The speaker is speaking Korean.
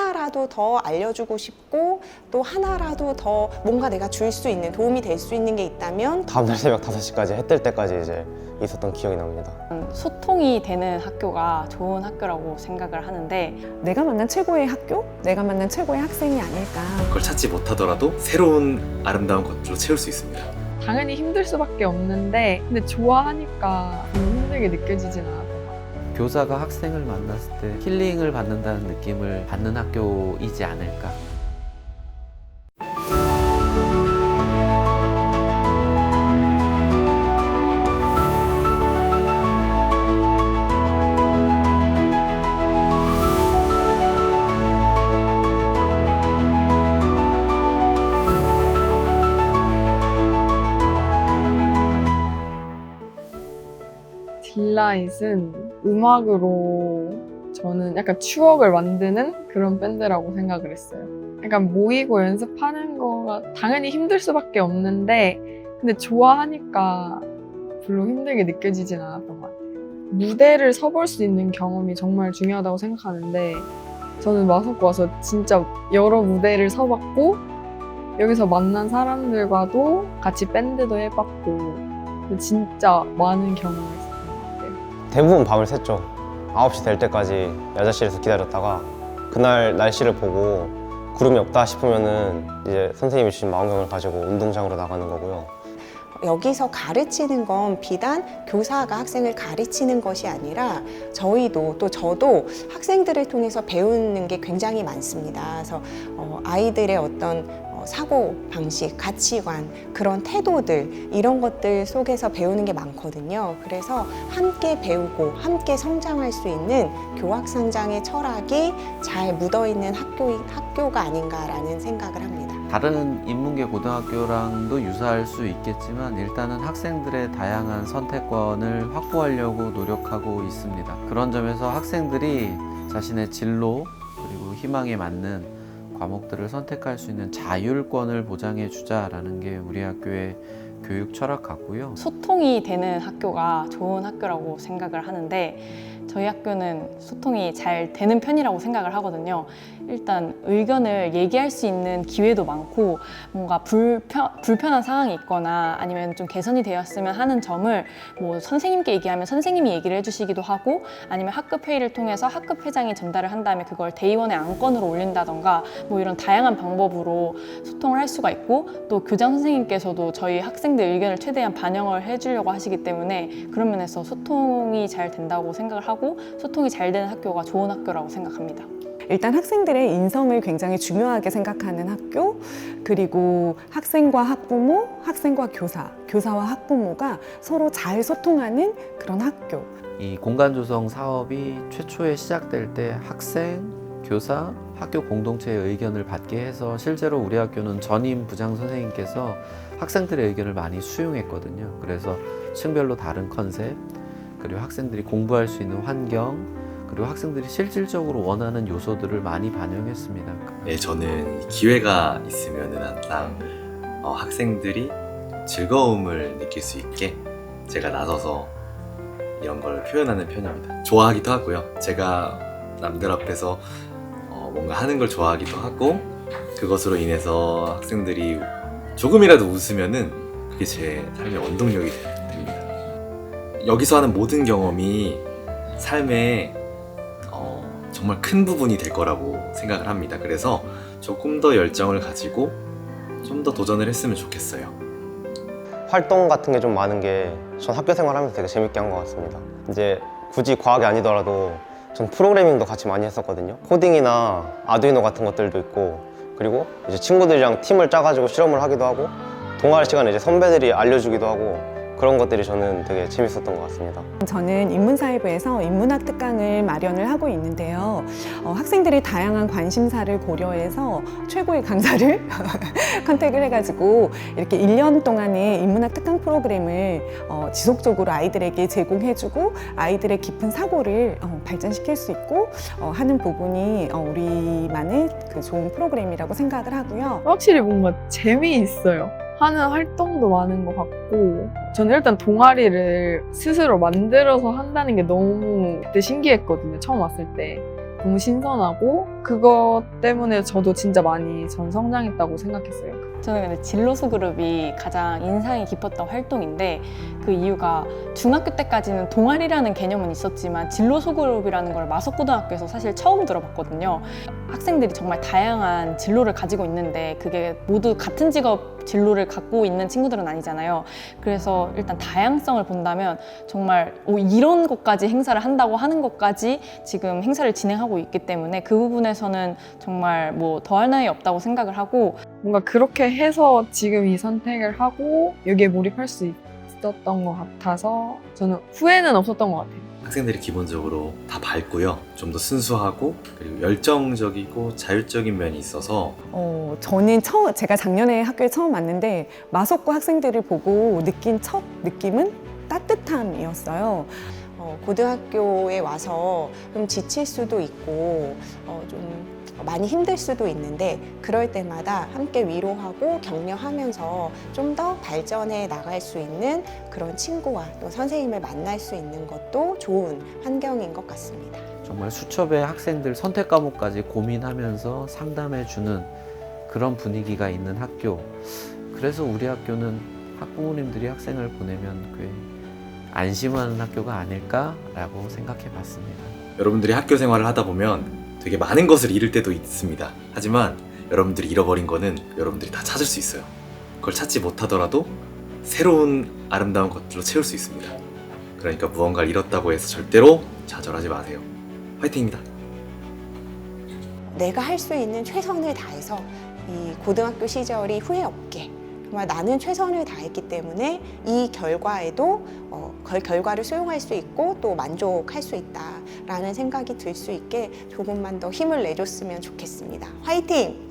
하나라도 더 알려주고 싶고 또 하나라도 더 뭔가 내가 줄 수 있는 도움이 될 수 있는 게 있다면 다음날 새벽 5시까지 해 뜰 때까지 이제 있었던 기억이 납니다. 소통이 되는 학교가 좋은 학교라고 생각을 하는데 내가 만난 최고의 학교? 내가 만난 최고의 학생이 아닐까. 그걸 찾지 못하더라도 새로운 아름다운 것으로 채울 수 있습니다. 당연히 힘들 수밖에 없는데 근데 좋아하니까 힘들게 느껴지진 같아요. 교사가 학생을 만났을 때 힐링을 받는다는 느낌을 받는 학교이지 않을까. 딜라잇은 음악으로 저는 약간 추억을 만드는 그런 밴드라고 생각을 했어요. 약간 모이고 연습하는 거가 당연히 힘들 수밖에 없는데 근데 좋아하니까 별로 힘들게 느껴지진 않았던 것 같아요. 무대를 서볼 수 있는 경험이 정말 중요하다고 생각하는데 저는 마석고 와서 진짜 여러 무대를 서봤고 여기서 만난 사람들과도 같이 밴드도 해봤고 진짜 많은 경험을 같아요. 대부분 밤을 샜죠. 9시 될 때까지 야자실에서 기다렸다가 그날 날씨를 보고 구름이 없다 싶으면은 이제 선생님이 주신 마음경을 가지고 운동장으로 나가는 거고요. 여기서 가르치는 건 비단 교사가 학생을 가르치는 것이 아니라 저희도 또 저도 학생들을 통해서 배우는 게 굉장히 많습니다. 그래서 어, 아이들의 어떤 어, 사고 방식, 가치관, 그런 태도들 이런 것들 속에서 배우는 게 많거든요. 그래서 함께 배우고 함께 성장할 수 있는 교학상장의 철학이 잘 묻어 있는 학교 학교가 아닌가라는 생각을 합니다. 다른 인문계 고등학교랑도 유사할 수 있겠지만 일단은 학생들의 다양한 선택권을 확보하려고 노력하고 있습니다. 그런 점에서 학생들이 자신의 진로 그리고 희망에 맞는 과목들을 선택할 수 있는 자율권을 보장해 주자라는 게 우리 학교의 교육 철학 같고요. 소통이 되는 학교가 좋은 학교라고 생각을 하는데 저희 학교는 소통이 잘 되는 편이라고 생각을 하거든요. 일단 의견을 얘기할 수 있는 기회도 많고 뭔가 불편, 불편한 상황이 있거나 아니면 좀 개선이 되었으면 하는 점을 뭐 선생님께 얘기하면 선생님이 얘기를 해주시기도 하고 아니면 학급 회의를 통해서 학급 회장이 전달을 한 다음에 그걸 대의원의 안건으로 올린다던가 뭐 이런 다양한 방법으로 소통을 할 수가 있고 또 교장 선생님께서도 저희 학생들 의견을 최대한 반영을 해주려고 하시기 때문에 그런 면에서 소통이 잘 된다고 생각을 하고 소통이 잘 되는 학교가 좋은 학교라고 생각합니다. 일단 학생들의 인성을 굉장히 중요하게 생각하는 학교, 그리고 학생과 학부모, 학생과 교사, 교사와 학부모가 서로 잘 소통하는 그런 학교. 이 공간 조성 사업이 최초에 시작될 때 학생, 교사, 학교 공동체의 의견을 받게 해서 실제로 우리 학교는 전임 부장 선생님께서 학생들의 의견을 많이 수용했거든요. 그래서 층별로 다른 컨셉, 그리고 학생들이 공부할 수 있는 환경, 그리고 학생들이 실질적으로 원하는 요소들을 많이 반영했습니다. 네, 저는 기회가 있으면은 항상 어, 학생들이 즐거움을 느낄 수 있게 제가 나서서 이런 걸 표현하는 편입니다. 좋아하기도 하고요. 제가 남들 앞에서 어, 뭔가 하는 걸 좋아하기도 하고 그것으로 인해서 학생들이 조금이라도 웃으면은 그게 제 삶의 원동력이 됩니다. 여기서 하는 모든 경험이 삶의 어, 정말 큰 부분이 될 거라고 생각을 합니다. 그래서 조금 더 열정을 가지고 좀 더 도전을 했으면 좋겠어요. 활동 같은 게 좀 많은 게 전 학교 생활하면서 되게 재밌게 한 것 같습니다. 이제 굳이 과학이 아니더라도 전 프로그래밍도 같이 많이 했었거든요. 코딩이나 아두이노 같은 것들도 있고 그리고 이제 친구들이랑 팀을 짜가지고 실험을 하기도 하고 동아리 시간에 이제 선배들이 알려주기도 하고 그런 것들이 저는 되게 재밌었던 것 같습니다. 저는 인문사회부에서 인문학 특강을 마련을 하고 있는데요. 어, 학생들의 다양한 관심사를 고려해서 최고의 강사를 컨택을 해가지고 이렇게 1년 동안의 인문학 특강 프로그램을 어, 지속적으로 아이들에게 제공해주고 아이들의 깊은 사고를 어, 발전시킬 수 있고 어, 하는 부분이 어, 우리만의 그 좋은 프로그램이라고 생각을 하고요. 확실히 뭔가 재미있어요. 하는 활동도 많은 것 같고 저는 일단 동아리를 스스로 만들어서 한다는 게 너무 그때 신기했거든요. 처음 왔을 때. 너무 신선하고 그것 때문에 저도 진짜 많이 전 성장했다고 생각했어요. 저는 근데 진로소 그룹이 가장 인상이 깊었던 활동인데 그 이유가 중학교 때까지는 동아리라는 개념은 있었지만 진로소 그룹이라는 걸 마석고등학교에서 사실 처음 들어봤거든요. 학생들이 정말 다양한 진로를 가지고 있는데 그게 모두 같은 직업 진로를 갖고 있는 친구들은 아니잖아요. 그래서 일단 다양성을 본다면 정말 오, 이런 것까지 행사를 한다고 하는 것까지 지금 행사를 진행하고 있기 때문에 그 부분에서는 정말 뭐 더할 나위 없다고 생각을 하고 뭔가 그렇게 해서 지금 이 선택을 하고 여기에 몰입할 수 있었던 것 같아서 저는 후회는 없었던 것 같아요. 학생들이 기본적으로 다 밝고요. 좀 더 순수하고 그리고 열정적이고 자율적인 면이 있어서 어, 저는 처음, 제가 작년에 학교에 처음 왔는데 마석고 학생들을 보고 느낀 첫 느낌은 따뜻함이었어요. 어, 고등학교에 와서 좀 지칠 수도 있고 어, 좀 많이 힘들 수도 있는데 그럴 때마다 함께 위로하고 격려하면서 좀 더 발전해 나갈 수 있는 그런 친구와 또 선생님을 만날 수 있는 것도 좋은 환경인 것 같습니다. 정말 수첩의 학생들 선택 과목까지 고민하면서 상담해 주는 그런 분위기가 있는 학교. 그래서 우리 학교는 학부모님들이 학생을 보내면 꽤 안심하는 학교가 아닐까라고 생각해 봤습니다. 여러분들이 학교 생활을 하다 보면 되게 많은 것을 잃을 때도 있습니다. 하지만 여러분들이 잃어버린 거는 여러분들이 다 찾을 수 있어요. 그걸 찾지 못하더라도 새로운 아름다운 것들로 채울 수 있습니다. 그러니까 무언가를 잃었다고 해서 절대로 좌절하지 마세요. 화이팅입니다. 내가 할 수 있는 최선을 다해서 이 고등학교 시절이 후회 없게 정말 나는 최선을 다했기 때문에 이 결과에도 어, 그 결과를 수용할 수 있고 또 만족할 수 있다라는 생각이 들 수 있게 조금만 더 힘을 내줬으면 좋겠습니다. 화이팅!